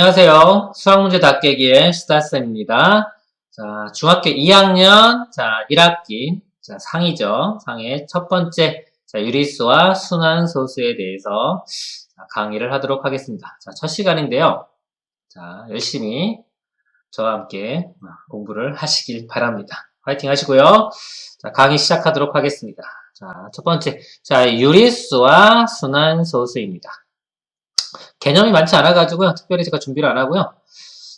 안녕하세요. 수학문제 닫깨기의 스타쌤입니다. 자, 중학교 2학년, 자, 1학기, 자, 상이죠. 상의 첫 번째, 자, 유리수와 순환소수에 대해서 자, 강의를 하도록 하겠습니다. 자, 첫 시간인데요. 자, 열심히 저와 함께 공부를 하시길 바랍니다. 화이팅 하시고요. 자, 강의 시작하도록 하겠습니다. 자, 첫 번째, 자, 유리수와 순환소수입니다. 개념이 많지 않아가지고요. 특별히 제가 준비를 안 하고요.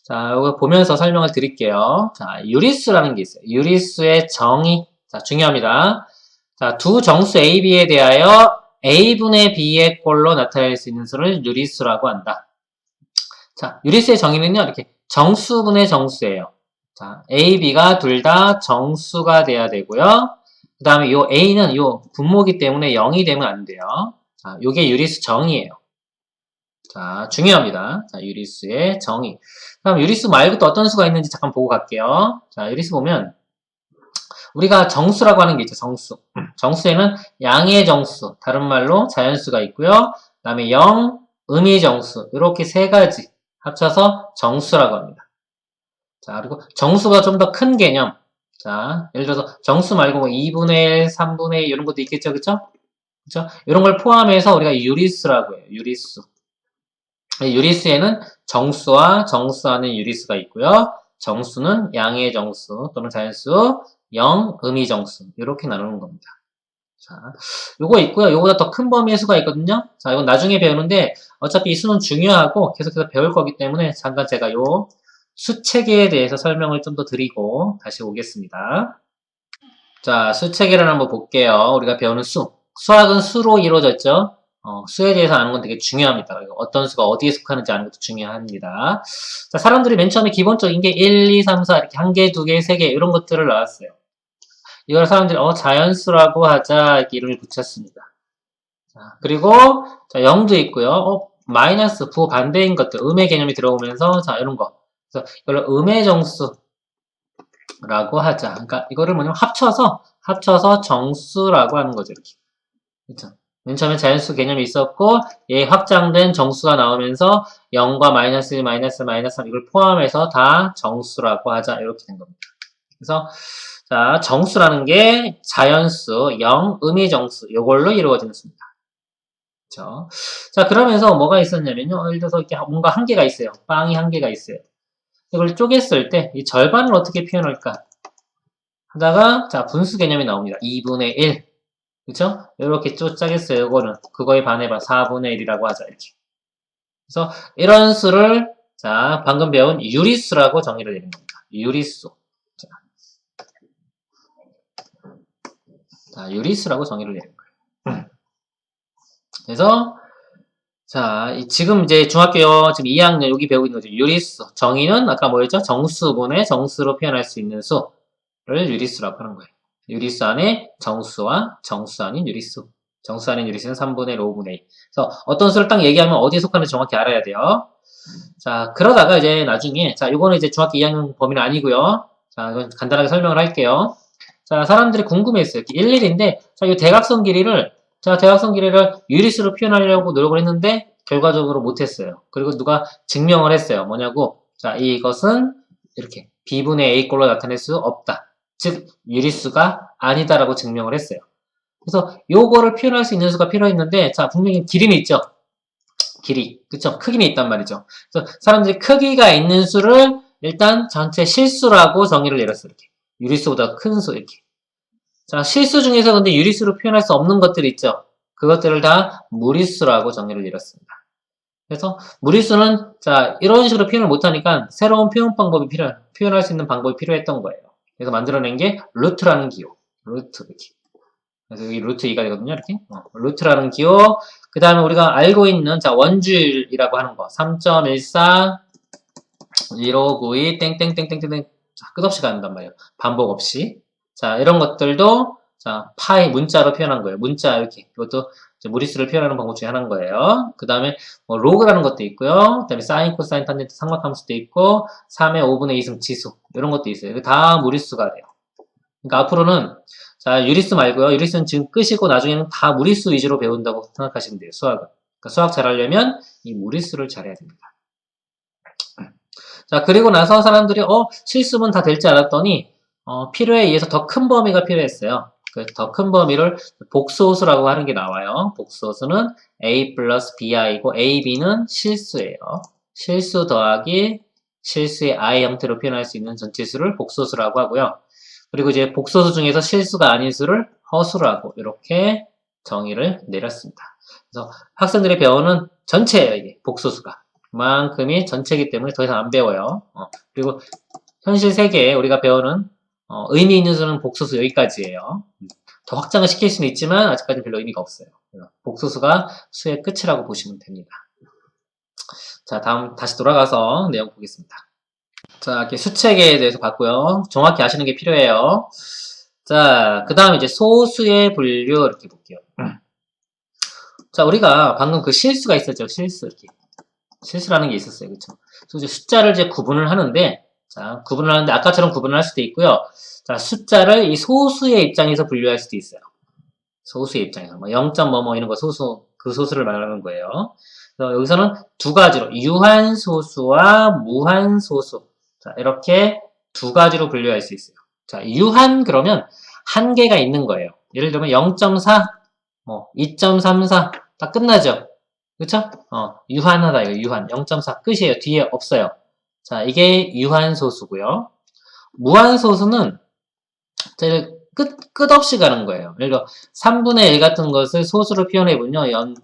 자, 이거 보면서 설명을 드릴게요. 자, 유리수라는 게 있어요. 유리수의 정의. 자, 중요합니다. 자, 두 정수 A, B에 대하여 A분의 B의 꼴로 나타낼 수 있는 수를 유리수라고 한다. 자, 유리수의 정의는요, 이렇게 정수분의 정수예요. 자, A, B가 둘 다 정수가 돼야 되고요. 그 다음에 요 A는 요 분모기 때문에 0이 되면 안 돼요. 자, 요게 유리수 정의예요. 자, 중요합니다. 자, 유리수의 정의. 그럼 유리수 말고 또 어떤 수가 있는지 잠깐 보고 갈게요. 자, 유리수 보면 우리가 정수라고 하는 게 있죠. 정수. 정수에는 양의 정수, 다른 말로 자연수가 있고요. 그 다음에 영, 음의 정수 이렇게 세 가지 합쳐서 정수라고 합니다. 자, 그리고 정수가 좀 더 큰 개념. 자, 예를 들어서 정수 말고 뭐 2분의 1, 3분의 1 이런 것도 있겠죠. 그쵸? 그쵸? 이런 걸 포함해서 우리가 유리수라고 해요. 유리수. 유리수에는 정수와 정수하는 유리수가 있고요. 정수는 양의 정수 또는 자연수, 영, 음의 정수 이렇게 나누는 겁니다. 자, 요거 있고요. 요거보다 더 큰 범위의 수가 있거든요. 자, 이건 나중에 배우는데 어차피 이 수는 중요하고 계속해서 배울 거기 때문에 잠깐 제가 요 수체계에 대해서 설명을 좀 더 드리고 다시 오겠습니다. 자, 수체계를 한번 볼게요. 우리가 배우는 수. 수학은 수로 이루어졌죠. 어, 수에 대해서 아는 건 되게 중요합니다. 어떤 수가 어디에 속하는지 아는 것도 중요합니다. 자, 사람들이 맨 처음에 기본적인 게 1, 2, 3, 4 이렇게 한 개, 두 개, 세 개 이런 것들을 나왔어요. 이걸 사람들이 어 자연수라고 하자 이렇게 이름을 붙였습니다. 자, 그리고 자, 0도 있고요. 어, 마이너스 부 반대인 것들 음의 개념이 들어오면서 자 이런 거. 그래서 이걸로 음의 정수라고 하자. 그러니까 이거를 뭐냐면 합쳐서 합쳐서 정수라고 하는 거죠. 이렇게. 그렇죠? 맨 처음에 자연수 개념이 있었고 얘 확장된 정수가 나오면서 0과 마이너스 1, 마이너스 마이너스 3 이걸 포함해서 다 정수라고 하자 이렇게 된 겁니다. 그래서 자 정수라는 게 자연수, 0, 음의 정수 이걸로 이루어지는 수입니다. 그렇죠? 자 그러면서 뭐가 있었냐면요. 예를 들어서 이렇게 뭔가 한계가 있어요. 빵이 한계가 있어요. 이걸 쪼갰을 때 이 절반을 어떻게 표현할까? 하다가 자 분수 개념이 나옵니다. 2분의 1 그쵸? 이렇게 쪼짜겠어요. 이거는 그거에 반해봐 4분의 1이라고 하자 이렇게. 그래서 이런 수를 자 방금 배운 유리수라고 정의를 내린 겁니다. 유리수. 자, 자 유리수라고 정의를 내린 거예요. 그래서 자 지금 이제 중학교 지금 2학년 여기 배우고 있는 거죠. 유리수. 정의는 아까 뭐였죠? 정수분의 정수로 표현할 수 있는 수를 유리수라고 하는 거예요. 유리수 안에 정수와 정수 아닌 유리수. 정수 아닌 유리수는 3분의 1, 5분의 1. 그래서 어떤 수를 딱 얘기하면 어디에 속하는지 정확히 알아야 돼요. 자, 그러다가 이제 나중에, 자, 이거는 이제 중학교 2학년 범위는 아니고요. 자, 이건 간단하게 설명을 할게요. 자, 사람들이 궁금했어요. 일일인데, 자, 이 대각선 길이를, 자, 대각선 길이를 유리수로 표현하려고 노력을 했는데, 결과적으로 못했어요. 그리고 누가 증명을 했어요. 뭐냐고, 자, 이것은 이렇게 B분의 A꼴로 나타낼 수 없다. 즉 유리수가 아니다라고 증명을 했어요. 그래서 요거를 표현할 수 있는 수가 필요했는데 자 분명히 길이는 있죠. 길이 그쵸 크기는 있단 말이죠. 그래서 사람들이 크기가 있는 수를 일단 전체 실수라고 정의를 내렸어요. 이렇게 유리수보다 큰 수 이렇게. 자 실수 중에서 근데 유리수로 표현할 수 없는 것들이 있죠. 그것들을 다 무리수라고 정의를 내렸습니다. 그래서 무리수는 자 이런 식으로 표현을 못하니까 새로운 표현 방법이 필요 표현할 수 있는 방법이 필요했던 거예요. 그래서 만들어낸 게 루트라는 기호. 루트 이렇게. 그래서 여기 루트 2가 되거든요. 이렇게. 어, 루트라는 기호. 그 다음에 우리가 알고 있는 자 원주율이라고 하는 거. 3.14 1592 땡땡땡땡땡 자, 끝없이 간단 말이에요. 반복 없이. 자, 이런 것들도 자, 파이 문자로 표현한 거예요. 문자 이렇게. 이것도 무리수를 표현하는 방법 중에 하나인 거예요. 그 다음에 뭐 로그라는 것도 있고요. 그 다음에 사인, 코사인, 탄젠트 삼각함수도 있고 3의 5분의 2승 지수 이런 것도 있어요. 다 무리수가 돼요. 그러니까 앞으로는 자 유리수 말고요. 유리수는 지금 끝이고 나중에는 다 무리수 위주로 배운다고 생각하시면 돼요. 수학은. 그러니까 수학 잘하려면 이 무리수를 잘해야 됩니다. 자, 그리고 나서 사람들이, 어, 실수문 다 될지 알았더니, 어, 필요에 의해서 더 큰 범위가 필요했어요. 그더큰 범위를 복소수라고 하는 게 나와요. 복소수는 a 플러스 bi이고 a, b는 실수예요. 실수 더하기 실수의 i 형태로 표현할 수 있는 전체수를 복소수라고 하고요. 그리고 이제 복소수 중에서 실수가 아닌 수를 허수라고 이렇게 정의를 내렸습니다. 그래서 학생들이 배우는 전체예요, 이게 복소수가. 그만큼이 전체이기 때문에 더 이상 안 배워요. 어, 그리고 현실 세계에 우리가 배우는 어, 의미 있는 수는 복소수 여기까지예요. 음, 더 확장을 시킬 수는 있지만 아직까지 별로 의미가 없어요. 복소수가 수의 끝이라고 보시면 됩니다. 자, 다음 다시 돌아가서 내용 보겠습니다. 자, 이렇게 수책에 대해서 봤고요. 정확히 아시는 게 필요해요. 자, 그 다음 이제 소수의 분류 이렇게 볼게요. 자, 우리가 방금 그 실수가 있었죠. 실수 이렇게. 실수라는 게 있었어요. 그쵸? 그래서 이제 숫자를 이제 구분을 하는데, 자, 구분을 하는데 아까처럼 구분을 할 수도 있고요. 자, 숫자를 이 소수의 입장에서 분류할 수도 있어요. 소수의 입장에서. 뭐 0. 뭐뭐 이런 거 소수, 그 소수를 말하는 거예요. 그래서 여기서는 두 가지로, 유한 소수와 무한 소수. 자, 이렇게 두 가지로 분류할 수 있어요. 자, 유한 그러면 한 개가 있는 거예요. 예를 들면 0.4, 뭐 2.34, 다 끝나죠? 그쵸? 어, 유한하다, 이거 유한. 0.4 끝이에요. 뒤에 없어요. 자, 이게 유한소수고요. 무한소수는 끝, 끝없이 가는 거예요. 예를 들어 3분의 1 같은 것을 소수로 표현해보면요.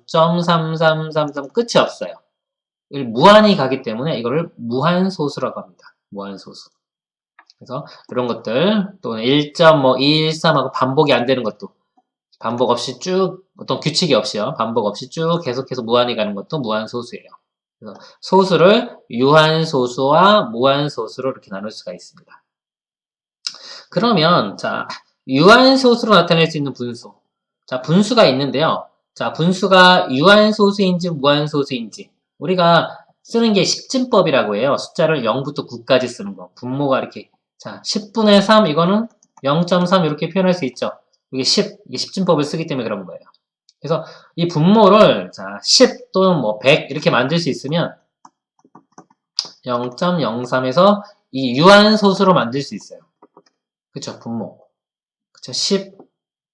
0.3333 끝이 없어요. 무한히 가기 때문에 이거를 무한소수라고 합니다. 무한소수. 그래서 이런 것들 또는 1.213하고 반복이 안 되는 것도 반복 없이 쭉 어떤 규칙이 없이요. 반복 없이 쭉 계속해서 무한히 가는 것도 무한소수예요. 소수를 유한소수와 무한소수로 이렇게 나눌 수가 있습니다. 그러면 자 유한소수로 나타낼 수 있는 분수 자 분수가 있는데요. 자 분수가 유한소수인지 무한소수인지 우리가 쓰는 게 십진법이라고 해요. 숫자를 0부터 9까지 쓰는 거. 분모가 이렇게 자 10분의 3 이거는 0.3 이렇게 표현할 수 있죠. 이게 10, 이게 십진법을 쓰기 때문에 그런 거예요. 그래서 이 분모를 자, 10 또는 뭐 100 이렇게 만들 수 있으면 0.03에서 이 유한소수로 만들 수 있어요. 그쵸, 분모. 그쵸, 10.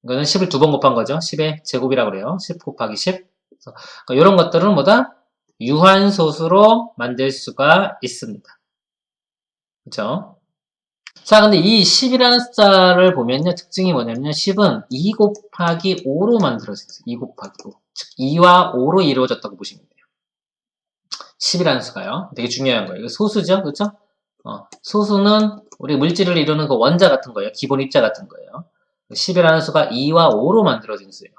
이거는 10을 두 번 곱한 거죠. 10의 제곱이라고 그래요. 10 곱하기 10. 그래서 그러니까 이런 것들은 뭐다? 유한소수로 만들 수가 있습니다. 그쵸? 자, 근데 이 10이라는 숫자를 보면요. 특징이 뭐냐면요. 10은 2 곱하기 5로 만들어져 있어요. 2 곱하기 5. 즉, 2와 5로 이루어졌다고 보시면 돼요. 10이라는 수가요. 되게 중요한 거예요. 소수죠? 그렇죠? 어, 소수는 우리 물질을 이루는 그 원자 같은 거예요. 기본 입자 같은 거예요. 10이라는 수가 2와 5로 만들어진 수예요.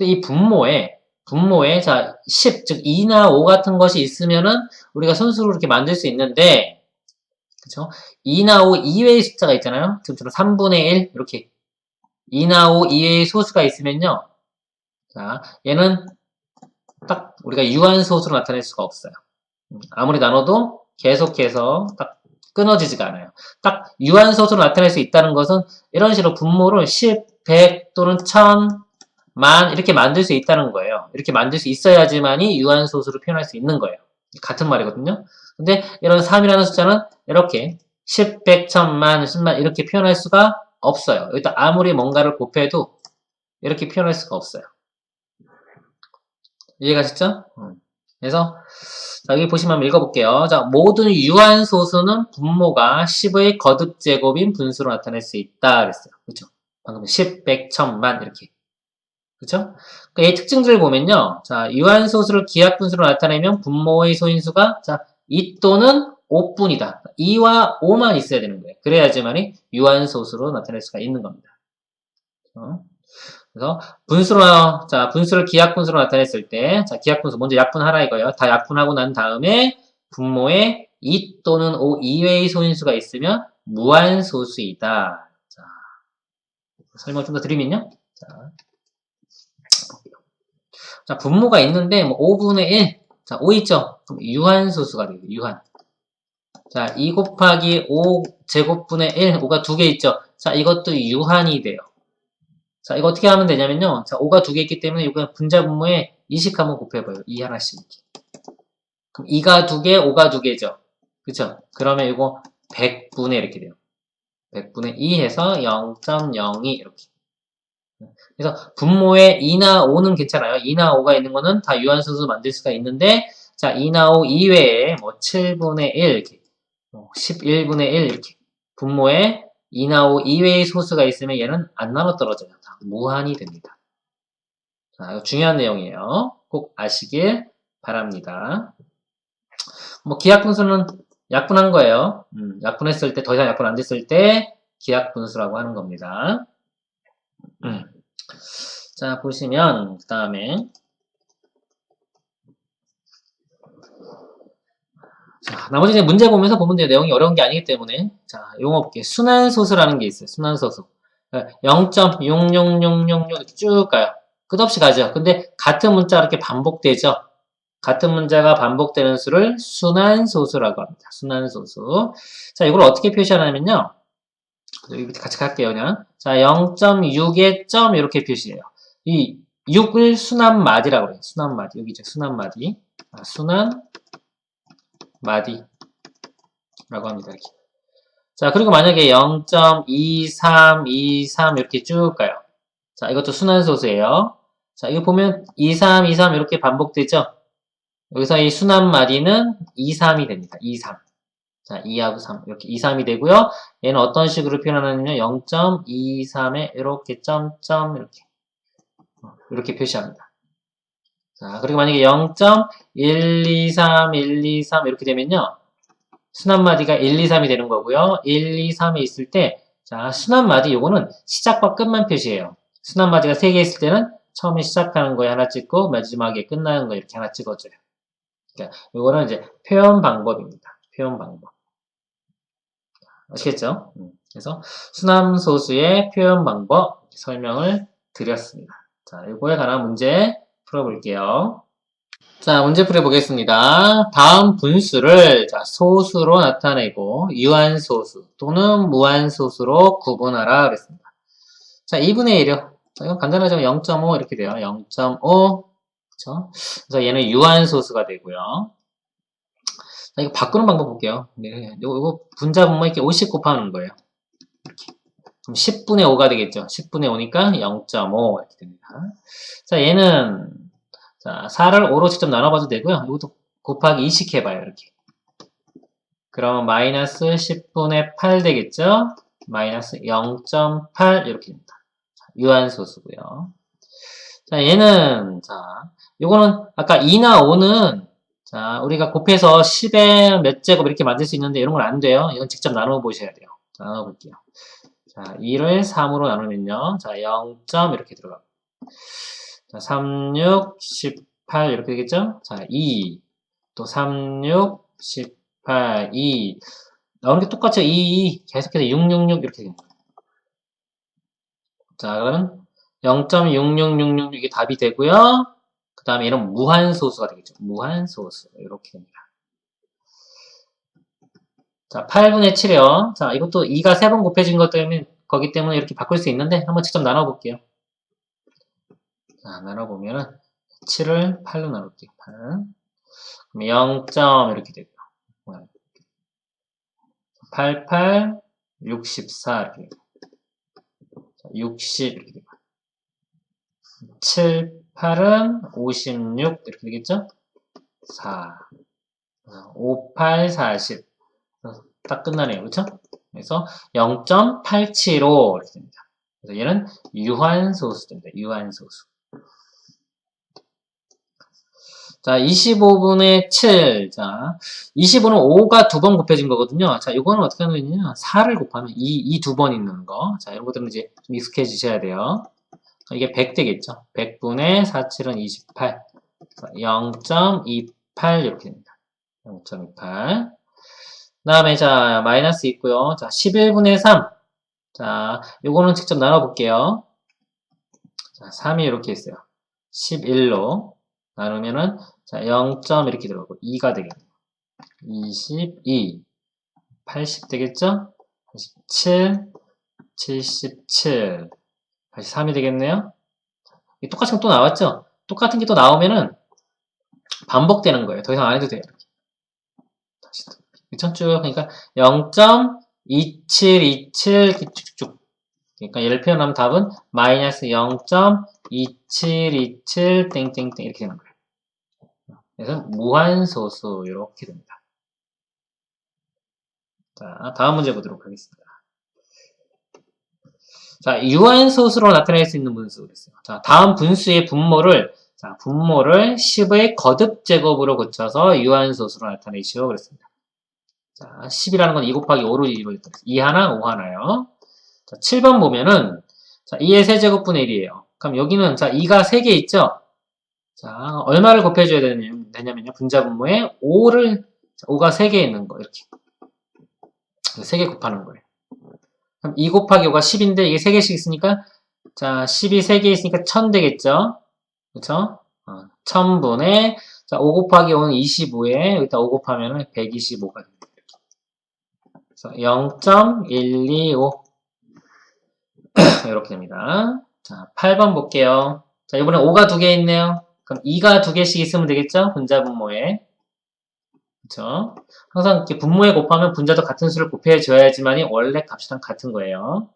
이 분모에 분모에 자 10, 즉 2나 5 같은 것이 있으면은 우리가 선수로 이렇게 만들 수 있는데 그쵸? 2나 5 이외의 숫자가 있잖아요. 지금처럼 3분의 1 이렇게 2나 5 이외의 소수가 있으면요. 자, 얘는 딱 우리가 유한소수로 나타낼 수가 없어요. 음, 아무리 나눠도 계속해서 딱 끊어지지가 않아요. 딱 유한소수로 나타낼 수 있다는 것은 이런 식으로 분모를 10, 100 또는 1000, 만 이렇게 만들 수 있다는 거예요. 이렇게 만들 수 있어야지만이 유한소수로 표현할 수 있는 거예요. 같은 말이거든요. 근데 이런 3이라는 숫자는 이렇게 10, 100, 1000만, 10만 이렇게 표현할 수가 없어요. 여기다 아무리 뭔가를 곱해도 이렇게 표현할 수가 없어요. 이해가셨죠? 음. 그래서 자, 여기 보시면 한번 읽어볼게요. 자, 모든 유한소수는 분모가 10의 거듭 제곱인 분수로 나타낼 수 있다 그랬어요. 그렇죠? 방금 10, 100, 1000만 이렇게. 그러니까 이 특징들을 보면요. 자, 유한소수를 기하분수로 나타내면 분모의 소인수가 자, 2 또는 5뿐이다. 2와 5만 있어야 되는 거예요. 그래야지만이 유한소수로 나타낼 수가 있는 겁니다. 어? 그래서 분수로 자 분수를 기하분수로 나타냈을 때, 자 기하분수 먼저 약분하라 이거예요. 다 약분하고 난 다음에 분모에 2 또는 5 이외의 소인수가 있으면 무한소수이다. 자 설명 좀 더 드리면요. 자. 자 분모가 있는데 뭐 5분의 1, 자 5 있죠. 그럼 유한소수가 돼요. 유한. 자, 2 곱하기 5 제곱분의 1, 5가 두 개 있죠. 자, 이것도 유한이 돼요. 자, 이거 어떻게 하면 되냐면요. 자, 5가 두 개 있기 때문에 이거 분자 분모에 2씩 한번 곱해봐요. 2 하나씩. 그럼 2가 두 개, 5가 두 개죠. 그쵸? 그러면 이거 100분의 이렇게 돼요. 100분의 2 해서 0.02 이렇게. 그래서 분모에 2나 5는 괜찮아요. 2나 5가 있는 거는 다 유한소수 만들 수가 있는데 자 2나 5 이외에 뭐 7분의 1 이렇게 뭐 11분의 1 이렇게 분모에 2나 5 이외의 소수가 있으면 얘는 안 나눠 떨어져요. 다 무한이 됩니다. 자, 중요한 내용이에요. 꼭 아시길 바랍니다. 뭐 기하분수는 약분한 거예요. 음, 약분했을 때 더 이상 약분 안 됐을 때 기하분수라고 하는 겁니다. 음. 자 보시면 그 다음에 자 나머지 이제 문제 보면서 보면 돼요. 내용이 어려운 게 아니기 때문에 자 용어 볼게요. 순환소수라는 게 있어요. 순환소수 0.66666 이렇게 쭉 가요. 끝없이 가죠. 근데 같은 문자가 이렇게 반복되죠. 같은 문자가 반복되는 수를 순환소수라고 합니다. 순환소수. 자, 이걸 어떻게 표시하냐면요. 같이 갈게요, 그냥. 자, 0.6의 점 이렇게 표시해요. 이 6을 순환 마디라고 그래요. 순환 마디. 여기 이제 순환 마디. 아, 순환 마디라고 합니다. 이렇게. 자, 그리고 만약에 0.23, 23 이렇게 쭉 가요. 자, 이것도 순환소수예요. 자, 이거 보면 23, 23 이렇게 반복되죠? 여기서 이 순환 마디는 2, 3이 됩니다. 2, 3. 자, 2하고 3. 이렇게 2, 3이 되고요. 얘는 어떤 식으로 표현하냐면 0.23에 이렇게 점점 이렇게 어, 이렇게 표시합니다. 자, 그리고 만약에 0.123, 123 이렇게 되면요. 순환마디가 1, 2, 3이 되는 거고요. 1, 2, 3에 있을 때 자, 순환마디 요거는 시작과 끝만 표시해요. 순환마디가 3개 있을 때는 처음에 시작하는 거에 하나 찍고 마지막에 끝나는 거 이렇게 하나 찍어줘요. 그러니까 이거는 이제 표현 방법입니다. 표현 방법. 아시겠죠? 음, 그래서 수남소수의 표현 방법 설명을 드렸습니다. 자, 이거에 관한 문제 풀어볼게요. 자, 문제 풀어보겠습니다. 다음 분수를 자, 소수로 나타내고 유한소수 또는 무한소수로 구분하라 그랬습니다. 자, 2분의 1이요. 자, 이건 간단하죠. 0.5 이렇게 돼요. 0.5 그쵸? 그래서 얘는 유한소수가 되고요. 자, 이거 바꾸는 방법 볼게요. 네, 이거, 이거 분자 분모 이렇게 50 곱하는 거예요. 그럼 10분의 5가 되겠죠. 10분의 5니까 0.5 이렇게 됩니다. 자, 얘는 자 4를 5로 직접 나눠봐도 되고요. 이것도 곱하기 2씩 해봐요. 이렇게. 그러면 마이너스 10분의 8 되겠죠. 마이너스 0.8 이렇게 됩니다. 유한소수고요. 자, 얘는 자, 요거는 아까 2나 5는 자, 우리가 곱해서 10의 몇 제곱 이렇게 만들 수 있는데 이런 건 안 돼요. 이건 직접 나눠 보셔야 돼요. 자, 나눠 볼게요. 자, 2를 3으로 나누면요. 자, 0. 이렇게 들어가고. 자, 3, 6, 18 이렇게 되겠죠? 자, 2. 또 3, 6, 18, 2. 나오는 게 똑같죠? 2, 2. 계속해서 6, 6, 6 이렇게 됩니다. 자, 그러면 0.66666 이게 답이 되고요. 그 다음에 이런 무한소수가 되겠죠. 무한소수. 이렇게 됩니다. 자, 8분의 7이요. 자, 이것도 2가 3번 곱해진 것 때문에, 거기 때문에 이렇게 바꿀 수 있는데, 한번 직접 나눠볼게요. 자, 나눠보면은, 7을 8로 나눌게요. 8. 그럼 0. 이렇게 되고요. 88, 64 이렇게 되고 60 이렇게 되고 7, 8은 56 이렇게 되겠죠? 4 5, 8, 40. 딱 끝나네요. 그렇죠? 그래서 0.875 이렇게 됩니다. 그래서 얘는 유한소수 됩니다. 유한소수. 자, 25분의 7. 자, 25는 5가 두 번 곱해진 거거든요. 자, 이거는 어떻게 하는 거냐? 4를 곱하면 2, 이두번 있는 거. 자, 이런 것들은 이제 좀 익숙해지셔야 돼요. 이게 100 되겠죠. 100분의 47은 28. 0.28 이렇게 됩니다. 0.28. 그 다음에 자 마이너스 있고요. 자 11분의 3. 자 요거는 직접 나눠볼게요. 자 3이 이렇게 있어요. 11로 나누면은 자 0. 이렇게 들어가고 2가 되겠네요. 22. 80 되겠죠? 87. 77. 83이 되겠네요. 똑같은 거또 나왔죠? 똑같은 게 또 나오면은 반복되는 거예요. 더 이상 안 해도 돼요. 다시 또. 그쵸? 쭉, 그러니까 0.2727 이렇게 쭉쭉. 그러니까 얘를 표현하면 답은 마이너스 0.2727 땡땡땡 이렇게 되는 거예요. 그래서 무한소수 이렇게 됩니다. 자, 다음 문제 보도록 하겠습니다. 자, 유한소수로 나타낼 수 있는 분수 그랬어요. 자, 다음 분수의 분모를 자, 분모를 10의 거듭 제곱으로 고쳐서 유한소수로 나타내시오 그랬습니다. 자, 10이라는 건 2 곱하기 5로 이루어졌다. 2 하나, 5 하나요. 자, 7번 보면은 자, 2의 세제곱분의 1이에요. 그럼 여기는 자, 2가 3개 있죠? 자, 얼마를 곱해줘야 되냐면, 되냐면요. 분자분모에 5를 5가 3개 있는 거 이렇게 3개 곱하는 거예요. 그럼 2 곱하기 5가 10인데 이게 3개씩 있으니까 자, 10이 3개 있으니까 1000 되겠죠? 그쵸? 어, 1000분의 자, 5 곱하기 5는 25에 여기다 5 곱하면 125가 됩니다. 그래서 0.125 이렇게 됩니다. 자, 8번 볼게요. 자, 이번에 5가 두개 있네요. 그럼 2가 두 개씩 있으면 되겠죠? 분자 분모에. 그쵸? 항상 이렇게 분모에 곱하면 분자도 같은 수를 곱해줘야지만이 원래 값이랑 같은 거예요.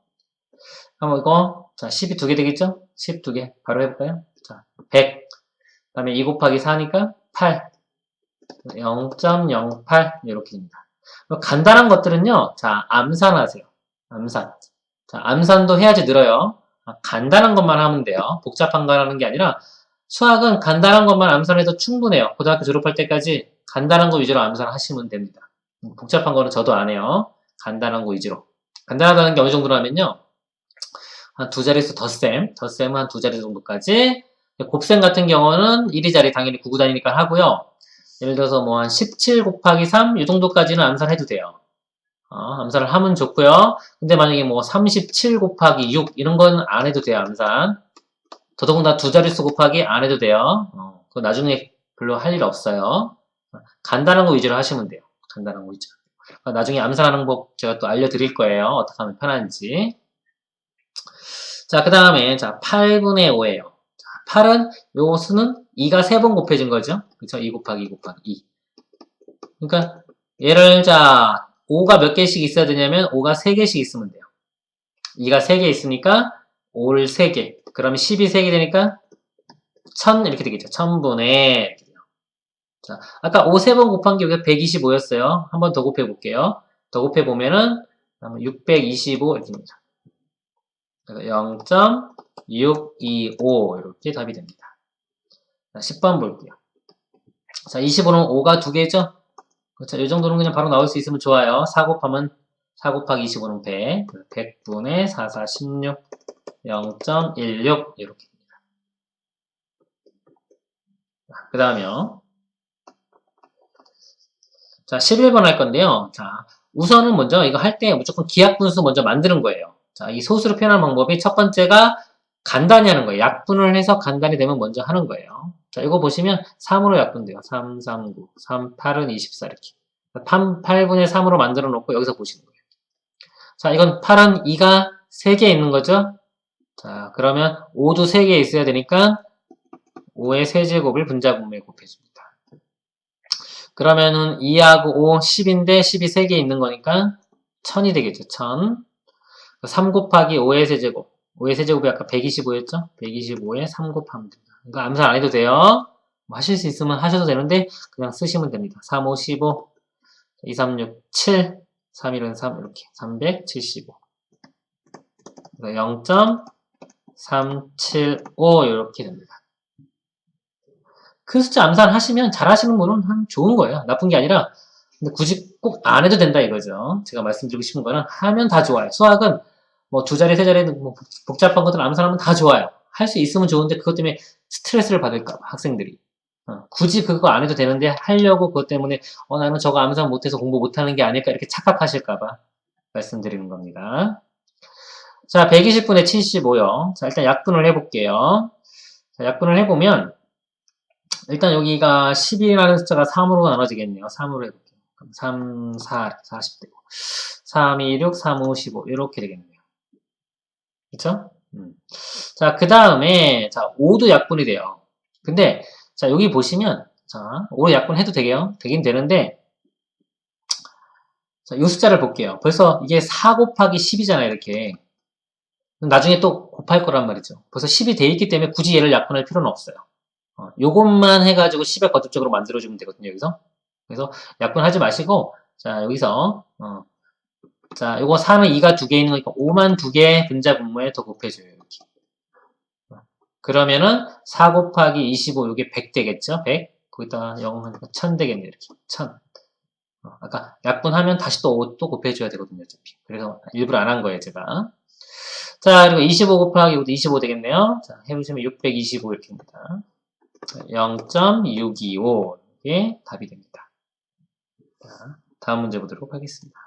그럼 이거, 자, 10이 두 개 되겠죠? 10 두 개. 바로 해볼까요? 자, 100. 그 다음에 2 곱하기 4니까 8. 0.08. 이렇게 됩니다. 간단한 것들은요, 자, 암산하세요. 암산. 자, 암산도 해야지 늘어요. 아, 간단한 것만 하면 돼요. 복잡한 거 하는 게 아니라 수학은 간단한 것만 암산해도 충분해요. 고등학교 졸업할 때까지 간단한 거 위주로 암산하시면 됩니다. 복잡한 거는 저도 안 해요. 간단한 거 위주로. 간단하다는 게 어느 정도라면요. 한 두 자릿수 덧셈, 덧셈은 한 두 자릿수 정도까지. 곱셈 같은 경우는 1이 자리 당연히 9구 다니니까 하고요. 예를 들어서 뭐 한 17 곱하기 3, 이 정도까지는 암산해도 돼요. 어, 암산을 하면 좋고요. 근데 만약에 뭐 37 곱하기 6 이런 건 안 해도 돼요, 암산. 더더군다나 두 자릿수 곱하기 안 해도 돼요. 어, 그거 나중에 별로 할 일 없어요. 간단한 거 위주로 하시면 돼요. 간단한 거 위주로. 그러니까 나중에 암산하는 법 제가 또 알려드릴 거예요. 어떻게 하면 편한지. 자, 그 다음에, 자, 8분의 5예요. 자, 8은, 요 수는 2가 3번 곱해진 거죠. 그쵸? 2 곱하기 2 곱하기 2. 그러니까, 얘를, 자, 5가 몇 개씩 있어야 되냐면, 5가 3개씩 있으면 돼요. 2가 3개 있으니까, 5를 3개. 10이 3개 되니까, 1000 이렇게 되겠죠. 1000분의, 자, 아까 5 3번 곱한 게 여기가 125였어요. 한 번 더 곱해 볼게요. 더 곱해 보면은, 625 이렇게 됩니다. 그래서 0.625 이렇게 답이 됩니다. 자, 10번 볼게요. 자, 25는 5가 두 개죠? 그렇죠. 이 정도는 그냥 바로 나올 수 있으면 좋아요. 4 곱하면 4 곱하기 25는 100. 100분의 4, 4, 16, 0.16 이렇게 됩니다. 그 다음에요. 자, 11번 할 건데요. 자, 우선은 먼저 이거 할 때 무조건 기하분수 먼저 만드는 거예요. 자, 이 소수로 표현하는 방법이 첫 번째가 간단히 하는 거예요. 약분을 해서 간단히 되면 먼저 하는 거예요. 자, 이거 보시면 3으로 약분돼요. 3, 3, 9, 3, 8은 24 이렇게. 8, 8분의 3으로 만들어 놓고 여기서 보시는 거예요. 자, 이건 8은 2가 3개 있는 거죠? 자, 그러면 5도 3개 있어야 되니까 5의 세제곱을 분자분모에 곱해줍니다. 그러면은 2하고 5, 10인데 10이 3개 있는 거니까 1000이 되겠죠. 1000. 3 곱하기 5의 세제곱. 5의 세제곱이 아까 125였죠? 125에 3 곱하면 됩니다. 이거 암산 안 해도 돼요. 뭐 하실 수 있으면 하셔도 되는데 그냥 쓰시면 됩니다. 3, 5, 15, 2, 3, 6, 7, 3, 1은 3 이렇게 375. 0.375 이렇게 됩니다. 큰 숫자 암산 하시면 잘 하시는 분은 한 좋은 거예요. 나쁜 게 아니라 근데 굳이 꼭 안 해도 된다 이거죠. 제가 말씀드리고 싶은 거는 하면 다 좋아요. 수학은 뭐 두 자리, 세 자리, 뭐 복잡한 것들 암산하면 다 좋아요. 할 수 있으면 좋은데 그것 때문에 스트레스를 받을까 봐, 학생들이. 어, 굳이 그거 안 해도 되는데 하려고 그것 때문에 어 나는 저거 암산 못해서 공부 못하는 게 아닐까 이렇게 착각하실까 봐 말씀드리는 겁니다. 자, 120분의 75요. 자, 일단 약분을 해볼게요. 자, 약분을 해보면 일단 여기가 10이라는 숫자가 3으로 나눠지겠네요. 3으로 해볼게요. 그럼 3, 4, 40 되고 3, 2, 6, 3, 5, 15 이렇게 되겠네요. 그쵸? 음. 자, 그 다음에 자 5도 약분이 돼요. 근데 자 여기 보시면 자 5로 약분해도 되게요. 되긴 되는데 자, 요 숫자를 볼게요. 벌써 이게 4 곱하기 10이잖아요, 이렇게. 나중에 또 곱할 거란 말이죠. 벌써 10이 돼 있기 때문에 굳이 얘를 약분할 필요는 없어요. 어, 요것만 해가지고 10의 거듭적으로 만들어주면 되거든요, 여기서. 그래서 약분하지 마시고, 자, 여기서, 어, 자, 요거 4는 2가 두 개 있는 거니까 5만 두 개 분자 분모에 더 곱해줘요, 이렇게. 어, 그러면은 4 곱하기 25, 요게 100 되겠죠? 100. 거기다가 0 하니까 1000 되겠네요, 이렇게. 1000. 어, 아까 약분하면 다시 또 5또 곱해줘야 되거든요, 어차피. 그래서 일부러 안 한 거예요, 제가. 자, 그리고 25 곱하기 이것도 25 되겠네요. 자, 해보시면 625 이렇게 됩니다. 0.625 이게 답이 됩니다. 자, 다음 문제 보도록 하겠습니다.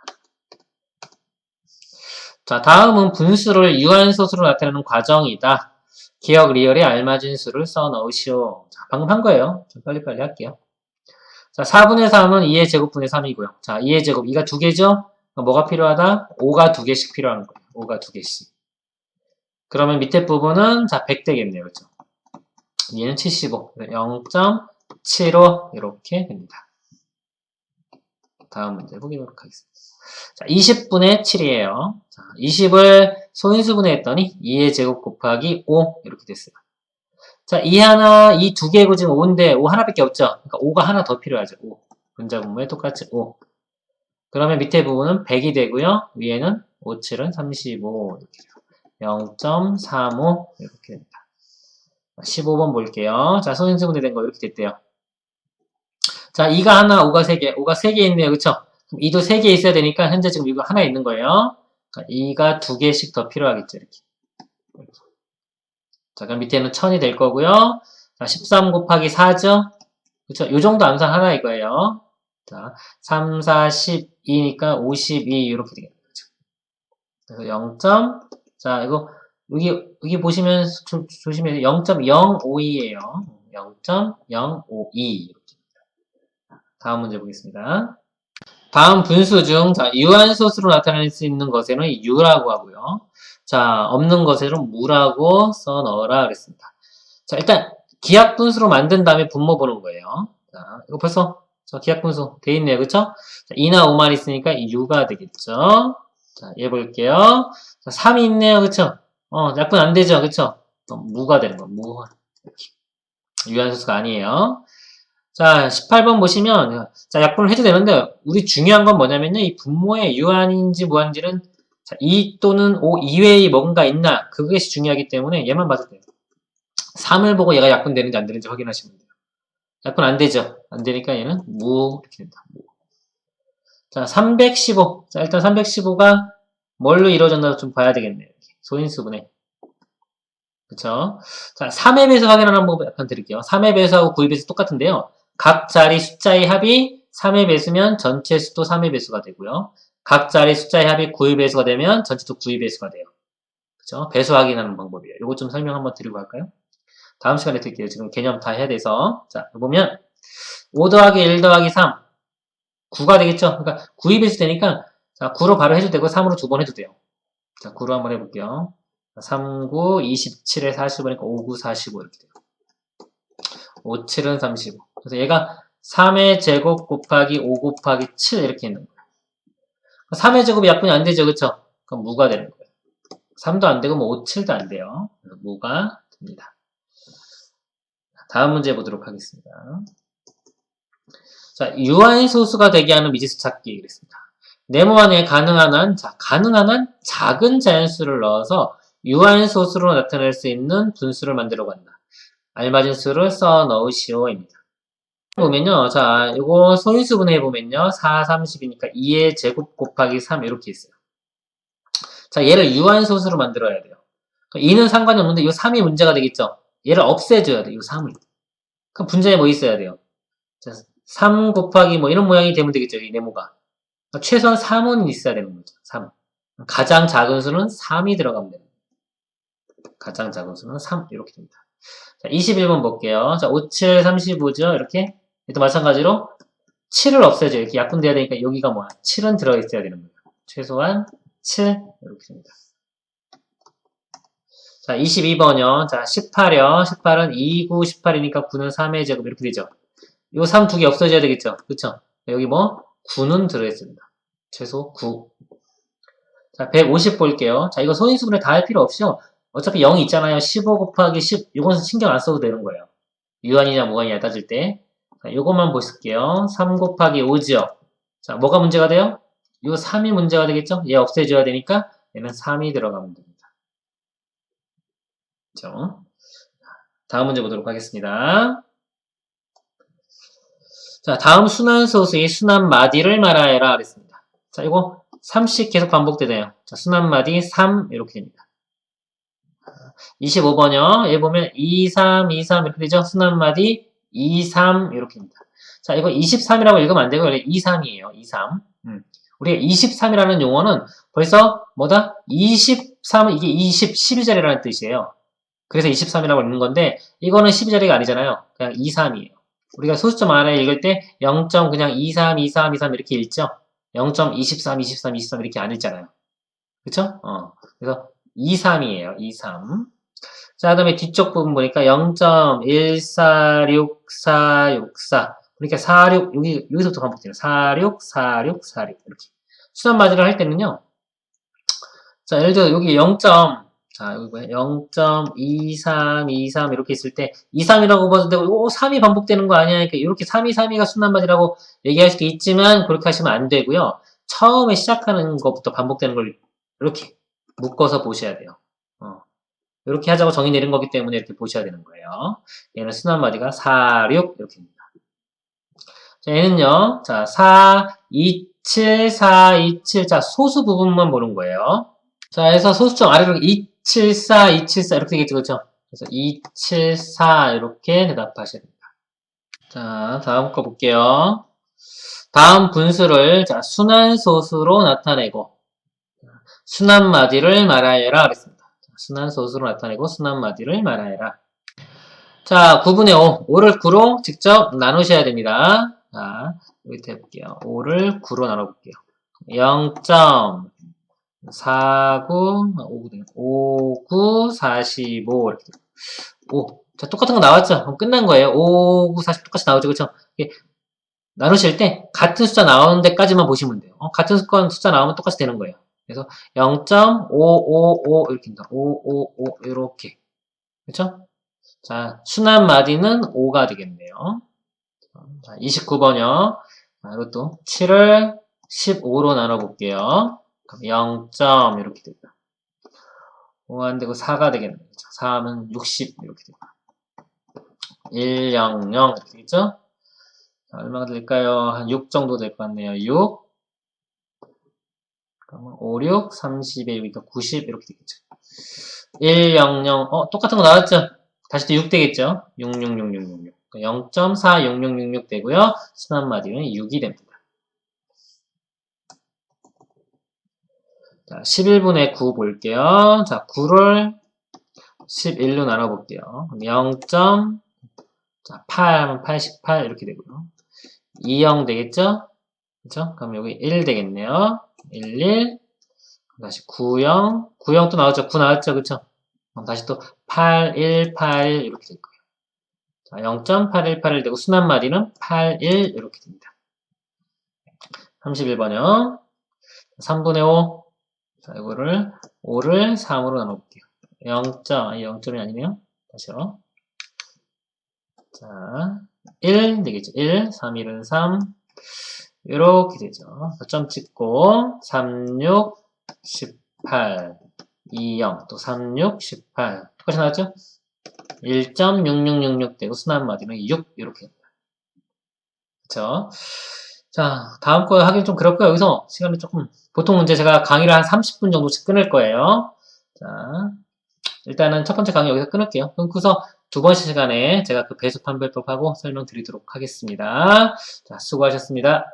자, 다음은 분수를 유한소수로 나타내는 과정이다. 기억 리얼에 알맞은 수를 써 넣으시오. 자, 방금 한 거예요. 좀 빨리빨리 할게요. 자, 4분의 3은 2의 제곱분의 3이고요. 자, 2의 제곱, 2가 두 개죠? 그럼 뭐가 필요하다? 5가 두 개씩 필요한 거예요. 5가 두 개씩. 그러면 밑에 부분은 자, 100 되겠네요. 그죠? 얘는 75. 0.75 이렇게 됩니다. 다음 문제 보도록 하겠습니다. 자, 20분의 7이에요. 자, 20을 소인수분해 했더니 2의 제곱 곱하기 5 이렇게 됐어요. 자, 이 하나, 이 두 개고 지금 5인데 5 하나밖에 없죠. 그러니까 5가 하나 더 필요하죠. 5. 분자 분모에 똑같이 5. 그러면 밑에 부분은 100이 되고요. 위에는 5, 7은 35 이렇게 돼요. 0.35 이렇게 됩니다. 15번 볼게요. 자, 소인수분해 된거 이렇게 됐대요. 자, 2가 하나, 5가 3개. 5가 3개 있네요. 그쵸? 2도 3개 있어야 되니까 현재 지금 이거 하나 있는 거예요. 그러니까 2가 2개씩 더 필요하겠죠. 이렇게. 자, 그럼 밑에는 1000이 될 거고요. 자, 13 곱하기 4죠? 그쵸? 요 정도 암산 하나 이거예요. 자, 3, 4, 12니까 52 이렇게 되겠죠. 그래서 0. 자, 이거 여기 여기 보시면 조, 조심해서 0.052예요. 0.052 이렇게. 다음 문제 보겠습니다. 다음 분수 중 자, 유한소수로 나타낼 수 있는 것에는 유라고 하고요. 자, 없는 것에는 무라고 써 넣어라 그랬습니다. 자, 일단 기하 분수로 만든 다음에 분모 보는 거예요. 자, 이거 벌써 저 기하 분수 돼 있네요. 그쵸? 자, 2나 5만 있으니까 유가 되겠죠? 자, 얘 볼게요. 자, 3이 있네요. 그쵸? 어, 약분 안 되죠. 그쵸? 또 무가 되는 거. 무. 유한소수가 아니에요. 자, 18번 보시면, 자, 약분을 해도 되는데, 우리 중요한 건 뭐냐면요. 이 분모의 유한인지 무한지는, 자, 2 또는 5 이외에 뭔가 있나, 그것이 중요하기 때문에 얘만 봐도 돼요. 3을 보고 얘가 약분 되는지 안 되는지 확인하시면 돼요. 약분 안 되죠. 안 되니까 얘는 무, 이렇게 된다. 무. 자, 315. 자, 일단 315가 뭘로 이루어졌나 좀 봐야 되겠네요. 소인수분해. 그쵸? 자, 3의 배수 확인하는 방법 약간 드릴게요. 3의 배수하고 9의 배수 똑같은데요. 각 자리 숫자의 합이 3의 배수면 전체 수도 3의 배수가 되고요. 각 자리 숫자의 합이 9의 배수가 되면 전체도 9의 배수가 돼요. 그죠? 배수 확인하는 방법이에요. 이거 좀 설명 한번 드리고 할까요? 다음 시간에 드릴게요. 지금 개념 다 해야 돼서. 자, 보면 5 더하기 1 더하기 3 9가 되겠죠? 그러니까 9의 배수 되니까 자, 9로 바로 해도 되고 3으로 두 번 해도 돼요. 자, 9로 한번 해볼게요. 3, 9, 27에 45니까 5, 9, 45 이렇게 돼요. 5, 7은 35. 그래서 얘가 3의 제곱 곱하기 5 곱하기 7 이렇게 있는 거예요. 3의 제곱이 약분이 안 되죠. 그쵸? 그럼 무가 되는 거예요. 3도 안 되고 뭐 5, 7도 안 돼요. 그래서 무가 됩니다. 다음 문제 보도록 하겠습니다. 자, 유한 소수가 되게 하는 미지수 찾기 그랬습니다. 네모 안에 가능한 한, 자, 가능한 한 작은 자연수를 넣어서 유한 소수로 나타낼 수 있는 분수를 만들어 간다. 알맞은 수를 써 넣으시오입니다. 보면요. 자, 이거 소인수 분해 보면요. 4, 30이니까 2의 제곱 곱하기 3 이렇게 있어요. 자, 얘를 유한 소수로 만들어야 돼요. 2는 상관이 없는데 이 3이 문제가 되겠죠. 얘를 없애줘야 돼요. 이 3을. 그럼 분자에 뭐 있어야 돼요? 자, 3 곱하기 뭐 이런 모양이 되면 되겠죠. 이 네모가. 최소한 3은 있어야 되는 거죠. 3. 가장 작은 수는 3이 들어가면 됩니다. 가장 작은 수는 3 이렇게 됩니다. 자, 21번 볼게요. 자, 5, 7, 35죠. 이렇게. 또 마찬가지로 7을 없애줘요. 이렇게 약분돼야 되니까 여기가 뭐야? 7은 들어있어야 되는 거예요. 최소한 7 이렇게 됩니다. 자, 22번이요. 자, 18이요. 18은 2, 9, 18이니까 9는 3의 제곱 이렇게 되죠. 요3두 개 없어져야 되겠죠. 그쵸? 여기 뭐? 9는 들어있습니다. 최소 9. 자, 150 볼게요. 자, 이거 소인수분해 다 할 필요 없이요. 어차피 0이 있잖아요. 15 곱하기 10. 이건 신경 안 써도 되는 거예요. 유한이냐 무한이냐 따질 때. 자, 요것만 보실게요. 3 곱하기 5지요. 자, 뭐가 문제가 돼요? 이거 3이 문제가 되겠죠? 얘 없애줘야 되니까 얘는 3이 들어가면 됩니다. 그죠? 다음 문제 보도록 하겠습니다. 자, 다음 순환소수의 순환마디를 말하여라 그랬습니다. 자, 이거 3씩 계속 반복되네요. 자, 순환마디 3 이렇게 됩니다. 25번이요. 얘 보면 2, 3, 2, 3 이렇게 되죠? 순환마디 2, 3 이렇게 됩니다. 자, 이거 23이라고 읽으면 안 되고 원래 2, 3이에요. 2, 3. 음. 우리가 23이라는 용어는 벌써 뭐다? 23은 이게 20, 12자리라는 뜻이에요. 그래서 23이라고 읽는 건데 이거는 12자리가 아니잖아요. 그냥 2, 3이에요. 우리가 소수점 안에 읽을 때 0. 그냥 23, 23, 23 이렇게 읽죠? 0.23, 23, 23 이렇게 안 읽잖아요. 그쵸? 어. 그래서 2, 3이에요. 2, 3. 자, 그 다음에 뒤쪽 부분 보니까 0.146464. 그러니까 46, 여기, 여기서부터 반복돼요. 46, 46, 46. 이렇게. 수단 마디를 할 때는요. 자, 예를 들어 여기 0. 자, 여기 뭐야? 0.2323 이렇게 있을 때 23이라고 봐도 되고 오, 3이 반복되는 거 아니야? 그러니까 이렇게 3, 2, 3이가 순환마디라고 얘기할 수도 있지만 그렇게 하시면 안 되고요. 처음에 시작하는 것부터 반복되는 걸 이렇게 묶어서 보셔야 돼요. 어. 이렇게 하자고 정의 내린 거기 때문에 이렇게 보셔야 되는 거예요. 얘는 순환마디가 4, 6 이렇게입니다. 자, 얘는요. 자, 4, 2, 7, 4, 2, 7. 자, 소수 부분만 보는 거예요. 자, 그래서 소수점 아래로 2, 7, 4, 2, 7, 4 이렇게 되겠죠. 그렇죠? 그래서 2, 7, 4 이렇게 대답하셔야 됩니다. 자, 다음 거 볼게요. 다음 분수를 자, 순환소수로 나타내고 순환마디를 말하여라 그랬습니다. 자, 순환소수로 나타내고 순환마디를 말하여라. 자, 9분의 5. 5를 9로 직접 나누셔야 됩니다. 자, 여기 해볼게요. 5를 9로 나눠볼게요. 0. 49, 5, 9, 45 이렇게 돼요. 5. 자, 똑같은 거 나왔죠? 그럼 끝난 거예요. 5, 9, 40 똑같이 나오죠. 그렇죠? 나누실 때 같은 숫자 나오는 데까지만 보시면 돼요. 어, 같은 숫자 나오면 똑같이 되는 거예요. 그래서 0.555 이렇게 됩니다. 555 이렇게. 그렇죠? 자, 순환 마디는 5가 되겠네요. 자, 29번이요. 자, 이것도 7을 15로 나눠볼게요. 그럼 0점 이렇게 됩니다. 5가 안 되고 4가 되겠네요. 4하면 60 이렇게 됩니다. 1, 0, 0 이렇게 되겠죠? 자, 얼마가 될까요? 한 6 정도 될 것 같네요. 6 그러면 5, 6, 30에 여기가 90 이렇게 되겠죠. 1, 0, 0 어, 똑같은 거 나왔죠? 다시 또 6 되겠죠? 6, 6, 6, 6, 6, 6 0.46666 되고요. 순환마디는 6이 됩니다. 자, 11분의 9 볼게요. 자, 9를 11로 나눠볼게요. 0. 자, 8 하면 88 이렇게 되고요. 20 되겠죠? 그죠? 그럼 여기 1 되겠네요. 11 다시 90 90 또 나왔죠? 9 나왔죠? 그쵸? 그럼 다시 또 8181 이렇게 될 거예요. 자, 0.818을 되고 순환마디는 81 이렇게 됩니다. 31번이요. 3분의 5. 자, 이거를 5를 3으로 나눠볼게요. 0. 0점이 아니네요. 다시요. 자, 1 되겠죠. 1, 3, 1은 3. 이렇게 되죠. 점 찍고 3, 6, 18, 2, 0, 또 3, 6, 18. 똑같이 나왔죠? 1.6666 되고 순환마디는 6 이렇게 됩니다. 그쵸? 자, 다음 거 하긴 좀 그렇고요. 여기서 시간이 조금, 보통 문제 제가 강의를 한 30분 정도씩 끊을 거예요. 자, 일단은 첫 번째 강의 여기서 끊을게요. 끊고서 두 번째 시간에 제가 그 배수 판별법하고 설명드리도록 하겠습니다. 자, 수고하셨습니다.